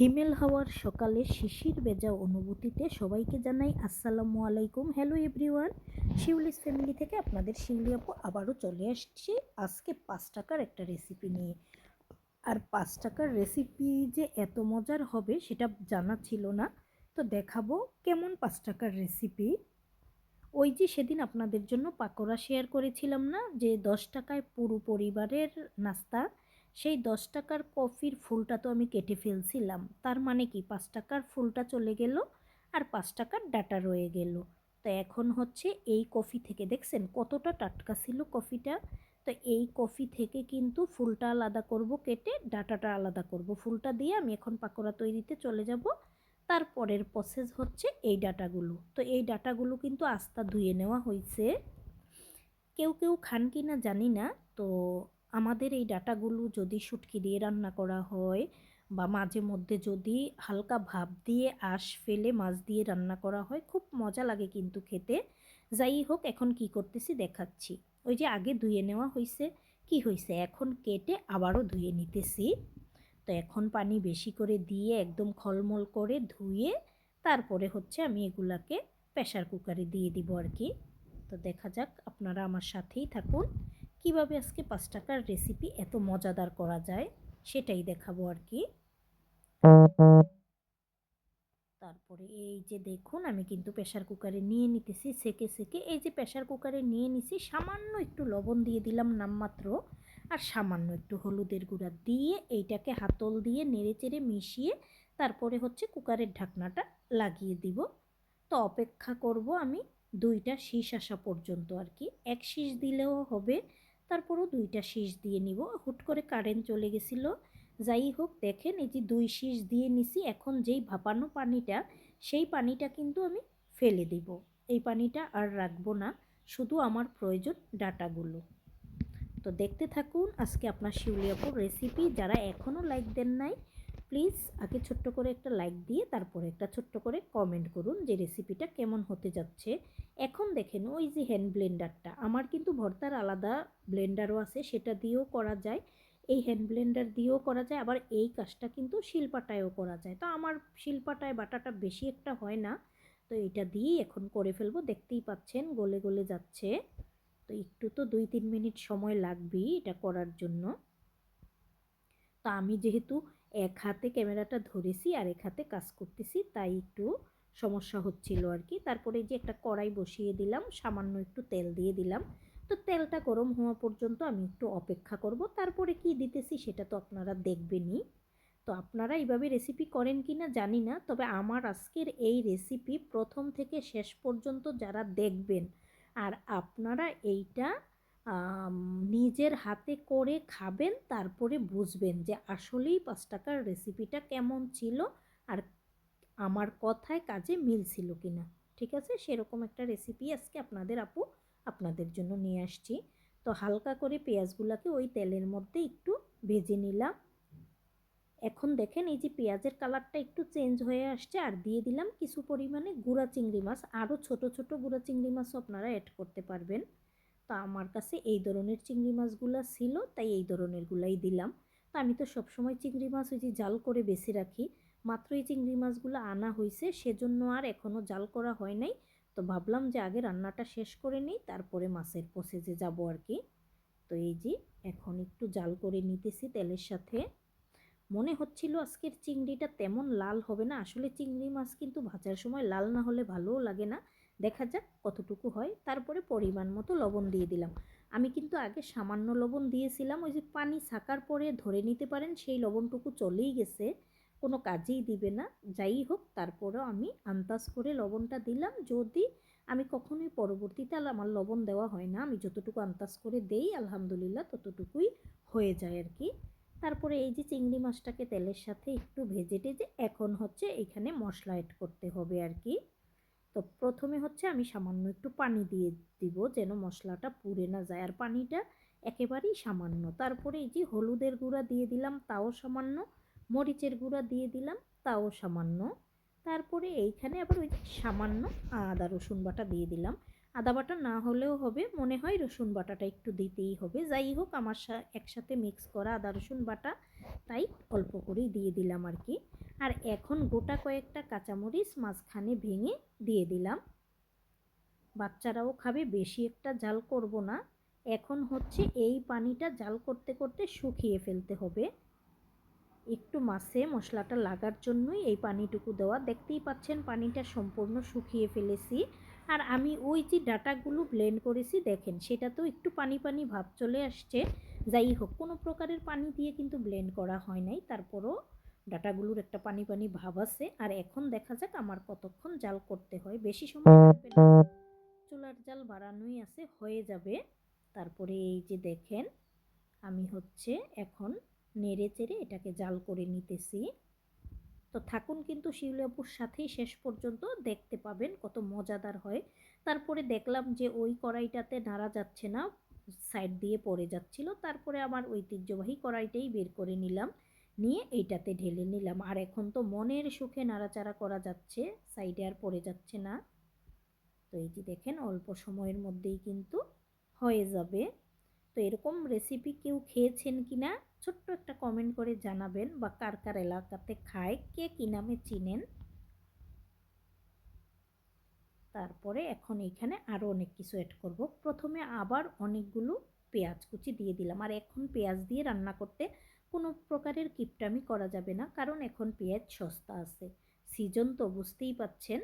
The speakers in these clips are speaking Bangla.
হিমেল হাওয়ার সকালে শিশির ভেজা অনুভূতিতে সবাইকে জানাই আসসালামু আলাইকুম। হ্যালো এভরিওয়ান শিউলিস ফ্যামিলি থেকে আপনাদের শিউলি আপু আবারও চলে আসছি আজকে পাঁচ টাকার একটা রেসিপি নিয়ে। আর পাঁচ টাকার রেসিপি যে এত মজার হবে সেটা জানা ছিল না। তো দেখাবো কেমন পাঁচ টাকার রেসিপি ওই যে সেদিন আপনাদের জন্য পাকোড়া শেয়ার করেছিলাম না? যে দশ টাকায় পুরো পরিবারের নাস্তা। সেই দশ টাকার কফির ফুলটা তো আমি কেটে ফেলছিলাম। তার মানে কি? পাঁচ টাকার ফুলটা চলে গেল আর পাঁচ টাকার ডাটা রয়ে গেল। তো এখন হচ্ছে এই কফি থেকে দেখছেন কতটা টাটকা ছিল কফিটা? তো এই কফি থেকে কিন্তু ফুলটা আলাদা করব কেটে ডাটাটা আলাদা করব। ফুলটা দিয়ে আমি এখন পাকোড়া তৈরিতে চলে যাব। তারপরের প্রসেস হচ্ছে এই ডাটাগুলো। তো এই ডাটাগুলো কিন্তু আস্তা ধুয়ে নেওয়া হয়েছে কেউ কেউ খান কি না জানি না। তো আমাদের এই ডাটাগুলো যদি শুটকি দিয়ে রান্না করা হয় বা মাঝে মধ্যে যদি হালকা ভাব দিয়ে আঁশ ফেলে মাছ দিয়ে রান্না করা হয়, খুব মজা লাগে কিন্তু খেতে। যাই হোক, এখন কি করতেছি দেখাচ্ছি। ওই যে আগে ধুয়ে নেওয়া হয়েছে কি হয়েছে এখন কেটে আবারও ধুয়ে নিতেছি। তো এখন পানি বেশি করে দিয়ে একদম খলমল করে ধুয়ে তারপরে হচ্ছে আমি এগুলাকে প্রেশার কুকারে দিয়ে দিব আর কি। তো দেখা যাক, আপনারা আমার সাথেই থাকুন। কীভাবে আজকে পাঁচ টাকার রেসিপি এত মজাদার করা যায়, সেটাই দেখাবো আর কি। তারপরে এই যে দেখুন, আমি কিন্তু প্রেশার কুকারে নিয়ে নিতেছি, সেকে সেকে এই যে প্রেশার কুকারে নিয়ে নিছি, সামান্য একটু লবণ দিয়ে দিলাম নামমাত্র, আর সামান্য একটু হলুদের গুঁড়া দিয়ে এইটাকে হাতল দিয়ে নেড়ে চেড়ে মিশিয়ে তারপরে হচ্ছে কুকারের ঢাকনাটা লাগিয়ে দিব। তো অপেক্ষা করব আমি দুইটা শীষ আসা পর্যন্ত আর কি। এক শীষ দিলেও হবে তারপরও দুইটা শীষ দিয়ে নিব। হুট করে কারেন্ট চলে গেছিল। যাই হোক, দেখেন এই যে দুই শীষ দিয়ে নিছি। এখন যেই ভাপানো পানিটা, সেই পানিটা কিন্তু আমি ফেলে দিব। এই পানিটা আর রাখব না। শুধু আমার প্রয়োজন ডাটাগুলো। তো দেখতে থাকুন, আজকে আপনার শিউলিয়াপুর রেসিপি যারা এখনও লাইক দেন নাই প্লিজ আগে ছোট্ট করে একটা লাইক দিয়ে তারপরে একটা ছোট্ট করে কমেন্ট করুন যে রেসিপিটা কেমন হতে যাচ্ছে। এখন দেখেন ওই যে হ্যান্ড ব্লেন্ডারটা আমার কিন্তু ভর্তার আলাদা ব্লেন্ডারও আছে, সেটা দিয়েও করা যায়। এই হ্যান্ড ব্লেন্ডার দিয়েও করা যায়, আবার এই কাজটা কিন্তু শিল্পাটায়ও করা যায়। তো আমার শিল্পাটায় বাটাটা বেশি একটা হয় না, তো এটা দিয়েই এখন করে ফেলব। দেখতেই পাচ্ছেন গলে গলে যাচ্ছে। তো একটু তো দুই তিন মিনিট সময় লাগবেই এটা করার জন্য। তো আমি যেহেতু এক হাতে ক্যামেরাটা ধরেছি আর এক হাতে কাজ করতেছি, তাই একটু সমস্যা হচ্ছিল আর কি। তারপরে যে একটা কড়াই বসিয়ে দিলাম, সামান্য একটু তেল দিয়ে দিলাম। তো তেলটা গরম হওয়া পর্যন্ত আমি একটু অপেক্ষা করব। তারপরে কি দিতেছি সেটা তো আপনারা দেখবেনই। তো আপনারা এইভাবে রেসিপি করেন কি না জানি না, তবে আমার আজকের এই রেসিপি প্রথম থেকে শেষ পর্যন্ত যারা দেখবেন, আর আপনারা এইটা নিজের হাতে করে খাবেন, তারপরে বুঝবেন যে আসলেই পাঁচ টাকার রেসিপিটা কেমন ছিল আর আমার কথায় কাজে মিল ছিল কিনা। ঠিক আছে? সেরকম একটা রেসিপি আজকে আপনাদের আপু আপনাদের জন্য নিয়ে আসছি। তো হালকা করে পেঁয়াজগুলোকে ওই তেলের মধ্যে একটু ভেজে নিলাম। এখন দেখেন এই যে পেঁয়াজের কালারটা একটু চেঞ্জ হয়ে আসছে আর দিয়ে দিলাম কিছু পরিমাণে গুঁড়া চিংড়ি মাছ। আরও ছোট ছোট গুঁড়া চিংড়ি মাছও আপনারা অ্যাড করতে পারবেন। তা আমার কাছে এই ধরনের চিংড়ি মাছগুলো ছিল, তাই এই ধরনেরগুলাই দিলাম। তা আমি তো সবসময় চিংড়ি মাছ ওই যে জাল করে বেশি রাখি। মাত্র এই চিংড়ি মাছগুলো আনা হয়েছে সেজন্য আর এখনও জাল করা হয় নাই। তো ভাবলাম যে আগে রান্নাটা শেষ করে নিই, তারপরে মাছের প্রসেসে যাব আর কি। তো এই যে এখন একটু জাল করে নিতেছি তেলের সাথে। মনে হচ্ছিল আজকের চিংড়িটা তেমন লাল হবে না। আসলে চিংড়ি মাছ কিন্তু ভাজার সময় লাল না হলে ভালোও লাগে না। দেখা যাক কতটুকু হয়। তারপরে পরিমাণ মতো লবণ দিয়ে দিলাম। আমি কিন্তু আগে সামান্য লবণ দিয়েছিলাম, ওই যে পানি ছাকার পরে ধরে নিতে পারেন সেই লবণটুকু চলেই গেছে, কোনো কাজেই দিবে না। যাই হোক, তারপরেও আমি আন্দাজ করে লবণটা দিলাম। যদি আমি কখনোই পরবর্তীতে আমার লবণ দেওয়া হয় না, আমি যতটুকু আন্দাজ করে দেই, আলহামদুলিল্লাহ ততটুকুই হয়ে যায় আর কি। তারপরে এই যে চিংড়ি মাছটাকে তেলের সাথে একটু ভেজে টেজে এখন হচ্ছে এখানে মশলা অ্যাড করতে হবে আর কি। তো প্রথমে হচ্ছে আমি সামান্য একটু পানি দিয়ে দিব যেন মশলাটা পুড়ে না যায়। আর পানিটা একেবারেই সামান্য। তারপরে এই যে হলুদের গুঁড়া দিয়ে দিলাম, তাও সামান্য। মরিচের গুঁড়া দিয়ে দিলাম, তাও সামান্য। তারপরে এইখানে আবার ওই সামান্য আদা রসুন বাটা দিয়ে দিলাম। আদা বাটা না হলেও হবে। মনে হয় রসুন বাটাটা একটু দিতেই হবে। যাই হোক, আমার একসাথে মিক্স করা আদা রসুন বাটা, তাই অল্প করেই দিয়ে দিলাম আর কি। আর এখন গোটা কয়েকটা কাঁচামরিচ মাঝখানে ভেঙে দিয়ে দিলাম। বাচ্চারাও খাবে, বেশি একটা জাল করব না। এখন হচ্ছে এই পানিটা জাল করতে করতে শুকিয়ে ফেলতে হবে। একটু মাছে মশলাটা লাগার জন্যই এই পানিটুকু দেওয়া। দেখতেই পাচ্ছেন পানিটা সম্পূর্ণ শুকিয়ে ফেলেছি। আর আমি ওই যে ডাটাগুলো ব্লেন্ড করেছি, দেখেন, সেটা তো একটু পানি পানি ভাব চলে আসছে। যাই হোক, কোনো প্রকারের পানি দিয়ে কিন্তু ব্লেন্ড করা হয় নাই। তারপরও ডাটাগুলোর একটা পানি পানি ভাব আছে। আর এখন দেখা যাক আমার কতক্ষণ জাল করতে হয়। বেশি সময় চুলার জাল বাড়ানোই আছে, হয়ে যাবে। তারপরে এই যে দেখেন, আমি হচ্ছে এখন নেড়ে চেড়ে এটাকে জাল করে নিতেছি। তো থাকুন কিন্তু শিউলি আপুর সাথেই শেষ পর্যন্ত দেখতে পাবেন কত মজাদার হয়। তারপরে দেখলাম যে ওই কড়াইটাতে নাড়া যাচ্ছে না সাইড দিয়ে পড়ে যাচ্ছিল। তারপরে আমার ঐতিহ্যবাহী কড়াইটাই বের করে নিলাম, নিয়ে এইটাতে ঢেলে নিলাম। আর এখন তো মনের সুখে নাড়াচাড়া করা যাচ্ছে সাইডে আর পড়ে যাচ্ছে না। তো এই যে দেখেন, অল্প সময়ের মধ্যেই কিন্তু হয়ে যাবে। এরকম রেসিপি কেউ খেয়েছেন কি না ছোট্ট একটা কমেন্ট করে জানাবেন বা কার কার এলাকাতে খায়, কে কী নামে চিনেন? তারপরে এখন এখানে আরও অনেক কিছু অ্যাড করব। প্রথমে আবার অনেকগুলো পেঁয়াজ কুচি দিয়ে দিলাম। আর এখন পেঁয়াজ দিয়ে রান্না করতে কোনো প্রকারের কিপটামি করা যাবে না, কারণ এখন পেঁয়াজ সস্তা আছে। সিজন তো বুঝতেই পাচ্ছেন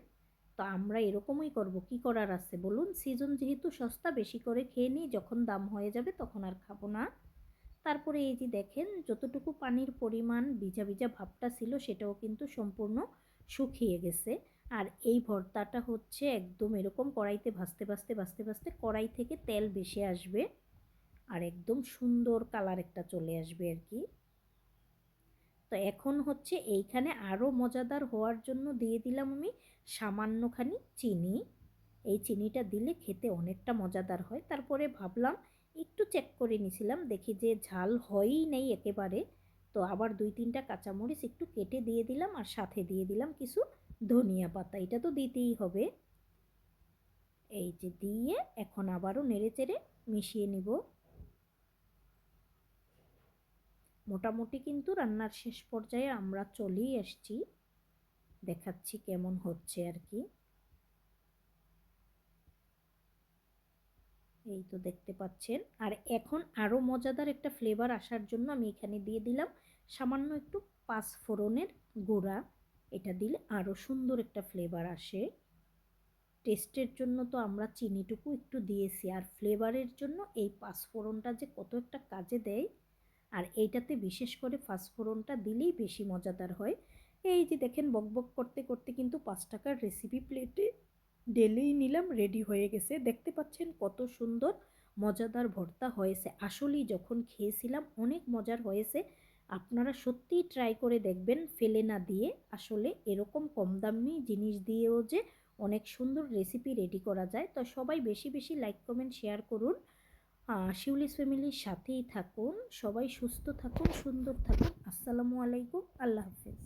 তো আমরা এরকমই করব। কি করার আছে বলুন? সিজন যেহেতু সস্তা, বেশি করে খেয়ে নিই, যখন দাম হয়ে যাবে তখন আর খাব না। তারপরে এই যে দেখেন, যতটুকু পানির পরিমাণ ভিজা ভিজা ভাবটা ছিল, সেটাও কিন্তু সম্পূর্ণ শুকিয়ে গেছে। আর এই ভর্তাটা হচ্ছে একদম এরকম কড়াইতে ভাজতে ভাজতে ভাজতে ভাজতে কড়াই থেকে তেল বেশি আসবে। আর একদম সুন্দর কালার একটা চলে আসবে আর কি। তো এখন হচ্ছে এইখানে আরও মজাদার হওয়ার জন্য দিয়ে দিলাম আমি সামান্যখানি চিনি। এই চিনিটা দিলে খেতে অনেকটা মজাদার হয়। তারপরে ভাবলাম একটু চেক করে নিছিলাম, দেখি যে ঝাল হয়ই নেই একেবারে। তো আবার দুই তিনটা কাঁচামরিচ একটু কেটে দিয়ে দিলাম আর সাথে দিয়ে দিলাম কিছু ধনিয়া পাতা। এটা তো দিতেই হবে। এই যে দিয়ে এখন আবারও নেড়ে চেড়ে মিশিয়ে নিব। মোটামুটি কিন্তু রান্নার শেষ পর্যায়ে আমরা চলেই এসছি দেখাচ্ছি কেমন হচ্ছে আর কি। এই তো দেখতে পাচ্ছেন। আর এখন আরও মজাদার একটা ফ্লেভার আসার জন্য আমি এখানে দিয়ে দিলাম সামান্য একটু পাঁচফোড়নের গুঁড়া। এটা দিলে আরও সুন্দর একটা ফ্লেভার আসে। টেস্টের জন্য তো আমরা চিনিটুকু একটু দিয়েছি। আর ফ্লেভারের জন্য এই পাঁচফোড়নটা যে কত একটা কাজে দেয় আর এইটাতে বিশেষ করে ফাস্টফোড়নটা দিলেই বেশি মজাদার হয়। এই যে দেখেন বকবক করতে করতে কিন্তু পাঁচ টাকার রেসিপি প্লেটে ডেলেই নিলাম রেডি হয়ে গেছে। দেখতে পাচ্ছেন কত সুন্দর মজাদার ভর্তা হয়েছে। আসলেই যখন খেয়েছিলাম অনেক মজার হয়েছে। আপনারা সত্যিই ট্রাই করে দেখবেন ফেলে না দিয়ে। আসলে এরকম কম দামি জিনিস দিয়েও যে অনেক সুন্দর রেসিপি রেডি করা যায়। তো সবাই বেশি বেশি লাইক কমেন্ট শেয়ার করুন। শিউলিস ফ্যামিলির সাথেই থাকুন সবাই সুস্থ থাকুন সুন্দর থাকুন। আসসালামু আলাইকুম আল্লাহ হাফেজ।